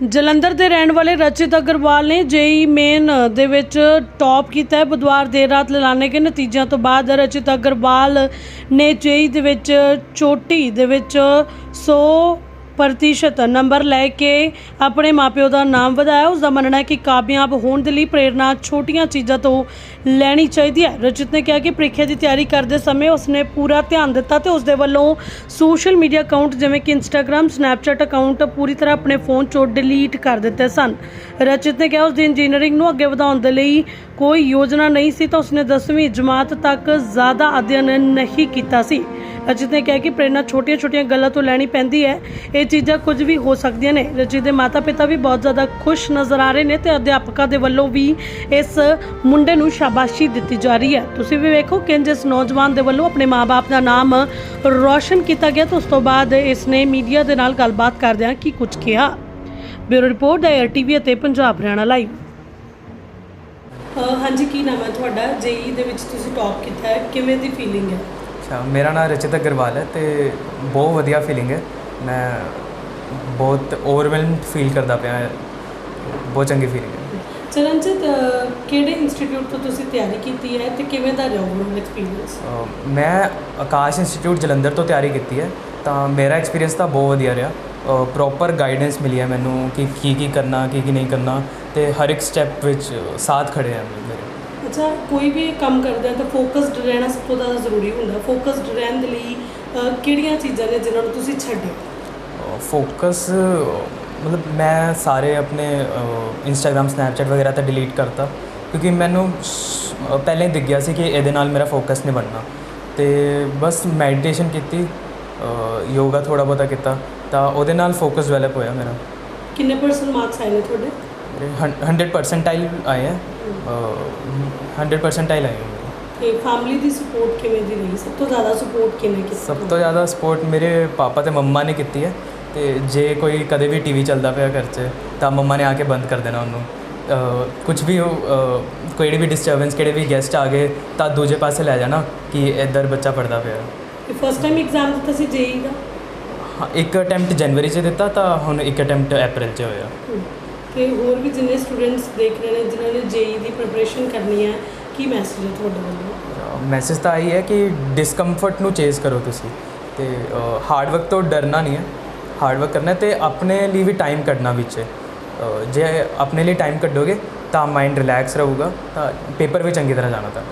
ਜਲੰਧਰ ਦੇ ਰਹਿਣ ਵਾਲੇ ਰਚਿਤ ਅਗਰਵਾਲ ਨੇ ਜੇਈ ਮੇਨ ਦੇ ਵਿੱਚ ਟੌਪ ਕੀਤਾ ਹੈ। ਬੁੱਧਵਾਰ ਦੇਰ ਰਾਤ ਲਾਣੇ ਗਏ ਨਤੀਜਿਆਂ ਤੋਂ ਬਾਅਦ ਰਚਿਤ ਅਗਰਵਾਲ ਨੇ ਜੇਈ ਦੇ ਵਿੱਚ ਚੋਟੀ ਦੇ ਵਿੱਚ 100 ਪ੍ਰਤੀਸ਼ਤ ਨੰਬਰ ਲੈ ਕੇ ਆਪਣੇ ਮਾਪਿਓ ਦਾ ਨਾਮ ਵਧਾਇਆ। ਉਸ ਦਾ ਮੰਨਣਾ ਹੈ ਕਿ ਕਾਮਯਾਬ ਹੋਣ ਦੇ ਲਈ ਪ੍ਰੇਰਣਾ ਛੋਟੀਆਂ ਚੀਜ਼ਾਂ ਤੋਂ ਲੈਣੀ ਚਾਹੀਦੀ ਹੈ। ਰਚਿਤ ਨੇ ਕਿਹਾ ਕਿ ਪ੍ਰੀਖਿਆ ਦੀ ਤਿਆਰੀ ਕਰਦੇ ਸਮੇਂ ਉਸਨੇ ਪੂਰਾ ਧਿਆਨ ਦਿੱਤਾ ਤੇ ਉਸਦੇ ਵੱਲੋਂ ਸੋਸ਼ਲ ਮੀਡੀਆ ਅਕਾਊਂਟ ਜਿਵੇਂ ਕਿ ਇੰਸਟਾਗ੍ਰam ਸਨੈਪਚੈਟ ਅਕਾਊਂਟ ਪੂਰੀ ਤਰ੍ਹਾਂ ਆਪਣੇ ਫੋਨ ਚੋਂ ਡਿਲੀਟ ਕਰ ਦਿੱਤੇ ਸਨ। ਰਚਿਤ ਨੇ ਕਿਹਾ ਉਸ ਦੀ ਇੰਜੀਨੀਅਰਿੰਗ ਨੂੰ ਅੱਗੇ ਵਧਾਉਣ ਦੇ ਲਈ ਕੋਈ ਯੋਜਨਾ ਨਹੀਂ ਸੀ ਤਾਂ ਉਸਨੇ 10ਵੀਂ ਜਮਾਤ ਤੱਕ ਜ਼ਿਆਦਾ ਅਧਿਐਨ ਨਹੀਂ ਕੀਤਾ ਸੀ। ਰਜਿਤ ਨੇ ਕਿਹਾ ਕਿ ਪ੍ਰੇਰਣਾ ਛੋਟੀਆਂ-ਛੋਟੀਆਂ ਗੱਲਾਂ ਤੋਂ ਲੈਣੀ ਪੈਂਦੀ ਹੈ। ਇਹ ਚੀਜ਼ਾਂ ਕੁਝ ਵੀ ਹੋ ਸਕਦੀਆਂ ਨੇ। ਰਜਿਤ ਦੇ ਮਾਤਾ-ਪਿਤਾ ਵੀ ਬਹੁਤ ਜ਼ਿਆਦਾ ਖੁਸ਼ ਨਜ਼ਰ ਆ ਰਹੇ ਨੇ ਤੇ ਅਧਿਆਪਕਾਂ ਦੇ ਵੱਲੋਂ ਵੀ ਇਸ ਮੁੰਡੇ ਨੂੰ ਸ਼ਾਬਾਸ਼ੀ ਦਿੱਤੀ ਜਾ ਰਹੀ ਹੈ। ਤੁਸੀਂ ਵੀ ਵੇਖੋ ਕਿ ਜਿਸ ਨੌਜਵਾਨ ਦੇ ਵੱਲੋਂ ਆਪਣੇ ਮਾਪੇ ਦਾ ਨਾਮ ਰੌਸ਼ਨ ਕੀਤਾ ਗਿਆ ਤਾਂ ਉਸ ਤੋਂ ਬਾਅਦ ਇਸ ਨੇ ਮੀਡੀਆ ਦੇ ਨਾਲ ਗੱਲਬਾਤ ਕਰਦਿਆਂ ਕੀ ਕੁਝ ਕਿਹਾ। ਬਿਊਰੋ ਰਿਪੋਰਟ ਹੈ ਟੀਵੀ ਅਤੇ ਪੰਜਾਬ ਹਰਿਆਣਾ ਲਾਈਵ। ਹਾਂਜੀ, ਕੀ ਨਾਮ ਹੈ ਤੁਹਾਡਾ? ਜੇਈ ਦੇ ਵਿੱਚ ਤੁਸੀਂ ਟੌਪ ਕੀਤਾ ਹੈ। ਕਿਵੇਂ ਦੀ ਫੀਲਿੰਗ ਹੈ? ਅੱਛਾ ਮੇਰਾ ਨਾਮ ਰਚਿਤ ਅਗਰਵਾਲ ਹੈ ਤੇ ਬਹੁਤ ਵਧੀਆ ਫੀਲਿੰਗ ਹੈ। ਮੈਂ ਬਹੁਤ ਓਵਰਵੈਲਮਡ ਫੀਲ ਕਰਦਾ ਪਿਆ ਹਾਂ। ਬਹੁਤ ਚੰਗੀ ਫੀਲਿੰਗ ਹੈ। ਚਰਨਜੀਤ ਅਹ, ਕਿਹੜੇ ਇੰਸਟੀਚਿਊਟ ਤੋਂ ਤੁਸੀਂ ਤਿਆਰੀ ਕੀਤੀ ਹੈ ਤੇ ਕਿਵੇਂ ਦਾ ਰਿਹਾ ਓਵਰਆਲ ਐਕਸਪੀਰੀਅੰਸ ਮੈਂ ਆਕਾਸ਼ ਇੰਸਟੀਚਿਊਟ ਜਲੰਧਰ ਤੋਂ ਤਿਆਰੀ ਕੀਤੀ ਹੈ ਤਾਂ ਮੇਰਾ ਐਕਸਪੀਰੀਅੰਸ ਤਾਂ ਬਹੁਤ ਵਧੀਆ ਰਿਹਾ। ਪ੍ਰੋਪਰ ਗਾਈਡੈਂਸ ਮਿਲੀ ਹੈ ਮੈਨੂੰ ਕਿ ਕੀ ਕੀ ਕਰਨਾ ਕੀ ਕੀ ਨਹੀਂ ਕਰਨਾ ਤੇ ਹਰ ਇੱਕ ਸਟੈਪ ਵਿੱਚ ਸਾਥ ਖੜੇ ਹਨ ਮੇਰੇ। ਅੱਛਾ ਕੋਈ ਵੀ ਕੰਮ ਕਰਦੇ ਤਾਂ ਫੋਕਸਡ ਰਹਿਣਾ ਸਭ ਤੋਂ ਜ਼ਿਆਦਾ ਜ਼ਰੂਰੀ ਹੁੰਦਾ ਫੋਕਸਡ ਰਹਿਣ ਦੇ ਲਈ ਕਿਹੜੀਆਂ ਚੀਜ਼ਾਂ ਨੇ ਜਿਨ੍ਹਾਂ ਨੂੰ ਤੁਸੀਂ ਛੱਡਿਓ? ਫੋਕਸ ਮਤਲਬ ਮੈਂ ਸਾਰੇ ਆਪਣੇ ਇੰਸਟਾਗ੍ਰam ਸਨੈਪਚੈਟ ਵਗੈਰਾ ਤੇ ਡਿਲੀਟ ਕਰਤਾ। ਕਿਉਂਕਿ ਮੈਨੂੰ ਪਹਿਲਾਂ ਹੀ ਦਿਖ ਗਿਆ ਸੀ ਕਿ ਇਹਦੇ ਨਾਲ ਮੇਰਾ ਫੋਕਸ ਨਹੀਂ ਬਣਨਾ। ਤੇ ਬਸ ਮੈਡੀਟੇਸ਼ਨ ਕੀਤੀ ਯੋਗਾ ਥੋੜਾ ਬਹੁਤਾ ਕੀਤਾ ਤਾਂ ਉਹਦੇ ਨਾਲ ਫੋਕਸ ਡਿਵੈਲਪ ਹੋਇਆ ਮੇਰਾ। ਕਿੰਨੇ ਪਰਸੈਂਟ ਮਾਰਕਸ ਆਏ ਨੇ ਤੁਹਾਡੇ? 100 ਪਰਸੈਂਟਾਈਲ ਆਏ ਹੈ 100 ਪਰਸੈਂਟਾਈਲ ਆਏ ਮੇਰੇ। ਤੇ ਫੈਮਿਲੀ ਦੀ ਸਪੋਰਟ ਕਿਵੇਂ ਦੀ ਰਹੀ? ਸਭ ਤੋਂ ਜ਼ਿਆਦਾ ਸਪੋਰਟ ਕਿਹਨੇ ਕੀਤੀ? ਸਭ ਤੋਂ ਜ਼ਿਆਦਾ ਸਪੋਰਟ ਮੇਰੇ ਪਾਪਾ ਤੇ ਮੰਮਾ ਨੇ ਕੀਤੀ ਹੈ ਤੇ ਜੇ ਕੋਈ ਕਦੇ ਵੀ ਟੀਵੀ ਚੱਲਦਾ ਪਿਆ ਘਰ 'ਚ ਤਾਂ ਮੰਮਾ ਨੇ ਆ ਕੇ ਬੰਦ ਕਰ ਦੇਣਾ ਉਹਨੂੰ। ਕੁਝ ਵੀ ਕੋਈ ਵੀ ਡਿਸਟਰਬੈਂਸ ਕਿਹੜੇ ਵੀ ਗੈਸਟ ਆ ਗਏ ਤਾਂ ਦੂਜੇ ਪਾਸੇ ਲੈ ਜਾਣਾ ਕਿ ਇੱਧਰ ਬੱਚਾ ਪੜਦਾ ਪਿਆ। ਤੇ ਫਸਟ ਟਾਈਮ ਐਗਜ਼ਾਮ ਦਿੱਤਾ ਸੀ ਜੇਈ ਦਾ? ਹਾਂ ਇੱਕ ਅਟੈਂਪਟ ਜਨਵਰੀ 'ਚ ਦਿੱਤਾ ਤਾਂ ਹੁਣ ਇੱਕ ਅਟੈਂਪਟ ਅਪ੍ਰੈਲ 'ਚ ਹੋਇਆ। ਤੇ ਹੋਰ ਵੀ ਜਿੰਨੇ ਸਟੂਡੈਂਟਸ ਦੇਖ ਰਹੇ ਨੇ, ਜਿਨ੍ਹਾਂ ਨੇ ਜੇਈ ਦੀ ਪ੍ਰਿਪਰੇਸ਼ਨ ਕਰਨੀ ਹੈ, ਕੀ ਮੈਸੇਜ ਹੈ ਤੁਹਾਡੇ ਵੱਲੋਂ? ਮੈਸੇਜ ਤਾਂ ਆਈ ਹੈ ਕਿ ਡਿਸਕੰਫਰਟ ਨੂੰ ਚੇਸ ਕਰੋ ਤੁਸੀਂ ਤੇ ਹਾਰਡ ਵਰਕ ਤੋਂ ਡਰਨਾ ਨਹੀਂ ਹੈ। ਹਾਰਡ ਵਰਕ ਕਰਨਾ ਹੈ ਤੇ ਆਪਣੇ ਲਈ ਵੀ ਟਾਈਮ ਕੱਢਣਾ ਵਿੱਚ ਜੇ ਆਪਣੇ ਲਈ ਟਾਈਮ ਕੱਢੋਗੇ ਤਾਂ ਮਾਈਂਡ ਰਿਲੈਕਸ ਰਹੂਗਾ, ਤਾਂ ਪੇਪਰ ਵੀ ਚੰਗੀ ਤਰ੍ਹਾਂ ਜਾਣਾ ਤਾਂ